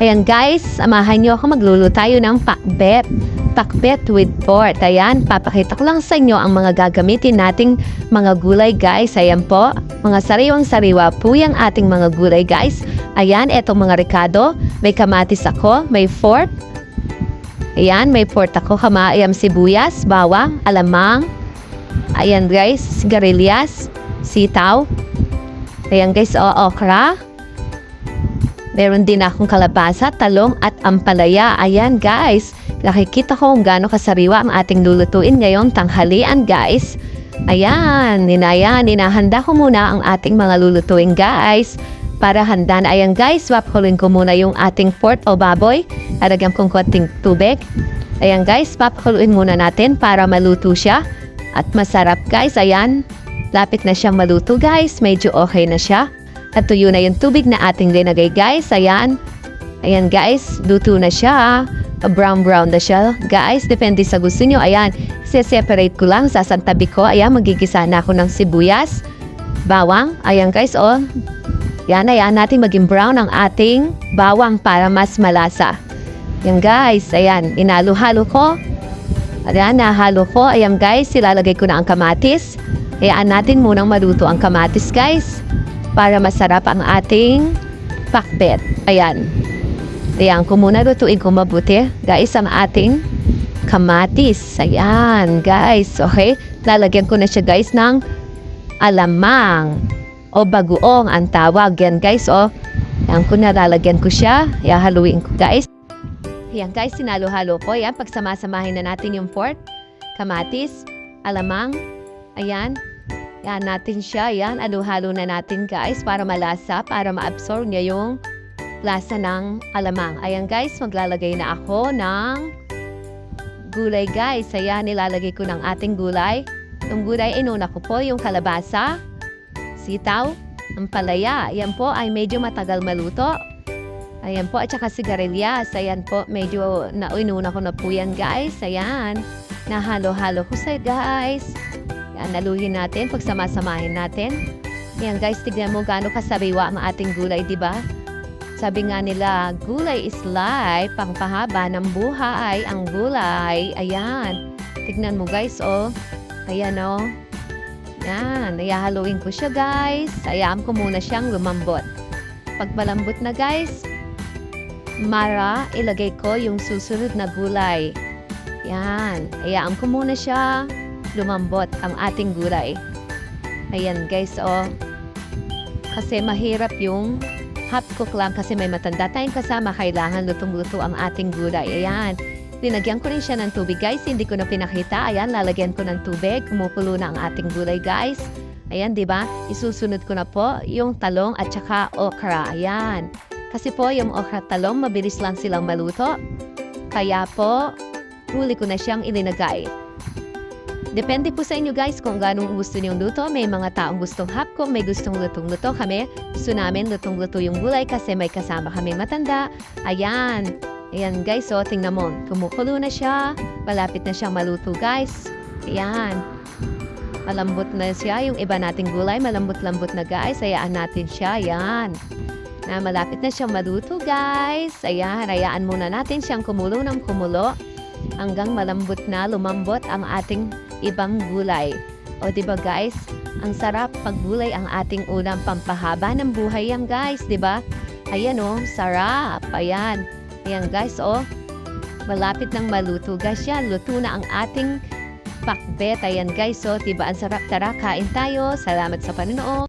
Ayan guys, samahan nyo ako magluluto tayo ng pakbet. Pakbet with pork. Ayan, papakita ko lang sa inyo ang mga gagamitin nating mga gulay guys. Ayan po, mga sariwang sariwa po yung ating mga gulay guys. Ayan, eto mga ricado. May kamatis ako, may fork. Ayan, may pork ako, kamayam sibuyas, bawang, alamang. Ayan guys, sigarilyas, sitaw. Ayan guys, o okra. Meron din akong kalabasa, talong at ampalaya. Ayan guys, nakikita ko kung gaano kasariwa ang ating lulutuin ngayong tanghalian guys. Ayan, ninayan, ninahanda ko muna ang ating mga lulutuin guys. Para handa na ayan guys, wapkulin ko muna yung ating pork o baboy. Aragyan kong konting tubig. Ayan guys, papakuluin muna natin para maluto siya. At masarap guys, ayan. Lapit na siyang maluto guys, medyo okay na siya. At tuyo na yung tubig na ating linagay guys, ayan. Ayan guys, luto na siya. Brown brown na siya. Guys, depende sa gusto nyo. Ayan, separate ko lang, sasantabi ko. Ayan, magigisa na ako ng sibuyas. Bawang. Ayan guys, oh. Yan, ayan natin maging brown ang ating bawang para mas malasa. Yan guys, ayan, inalo-halo ko. Ayan, nahalo ko. Ayan guys, ilalagay ko na ang kamatis. Hayaan natin munang maluto ang kamatis guys. Para masarap ang ating pakbet. Ayan. Ayan, kung muna lutuin ko mabuti. Guys, ang ating kamatis. Ayan, guys. Okay? Lalagyan ko na siya guys ng alamang o bagoong ang tawag. Yan guys, oh. Yan ko na lalagyan ko siya. Ihahaluin ko guys. Yan guys, sinalo-halo ko. Yan, pagsamasamahin na natin yung pork, kamatis, alamang. Ayan. Yan natin siya. Yan, halo-halo na natin guys para malasa, para ma-absorb niya yung lasa ng alamang. Ayan guys, maglalagay na ako ng gulay guys. Ayan, nilalagay ko ng ating gulay. Yung gulay, inuna ko po yung kalabasa, sitaw, ang palaya. Ayan po ay medyo matagal maluto. Ayan po, at saka sigarilyas. Ayan po, medyo nainuna ko na po yan guys. Ayan, nahalo-halo ko sa guys. Yan, naluhin natin, pagsamasamahin natin. Ayan guys, tignan mo gaano kasariwa ang ating gulay, di ba? Sabi nga nila, gulay is life, pangpahaba ng buhay ang gulay. Ayan, tignan mo guys, oh. Ayan, oh. Yan, iyahaluin ko siya guys. Hayaan ko muna siyang lumambot. Pag malambot na guys, Mara, ilagay ko yung susunod na gulay. Yan, hayaan ko muna siya lumambot ang ating gulay. Ayan guys, oh. Kasi mahirap yung half cook lang kasi may matanda tayong kasama. Kailangan lutong-luto ang ating gulay. Ayan. Linagyan ko rin siya ng tubig guys. Hindi ko na pinakita. Ayan, lalagyan ko ng tubig. Kumukulo na ang ating gulay guys. Ayan, di ba? Isusunod ko na po yung talong at saka okra. Ayan. Kasi po yung okra talong, mabilis lang silang maluto. Kaya po, huli ko na siyang ilinagay. Depende po sa inyo guys kung ganong gusto niyong luto. May mga taong gustong hapko, may gustong lutong-luto kami. Gusto namin lutong-luto yung gulay kasi may kasama kami matanda. Ayan. Ayan guys, so tingnan mo. Kumukulo na siya. Malapit na siyang maluto guys. Ayan. Malambot na siya. Yung iba nating gulay, malambot-lambot na guys. Hayaan natin siya. Ayan. Na malapit na siyang maluto guys. Ayan. Hayaan muna natin siyang kumulo ng kumulo hanggang malambot na lumambot ang ating ibang gulay. O ba guys? Ang sarap pag gulay ang ating ulam pampahaba ng buhay yan guys, ba? Ayan oh, sarap. Ayan. Ayan guys, oh. Malapit nang maluto guys yan. Luto na ang ating pakbet. Ayan guys, oh. Diba ang sarap? Tara, kain tayo. Salamat sa panonood.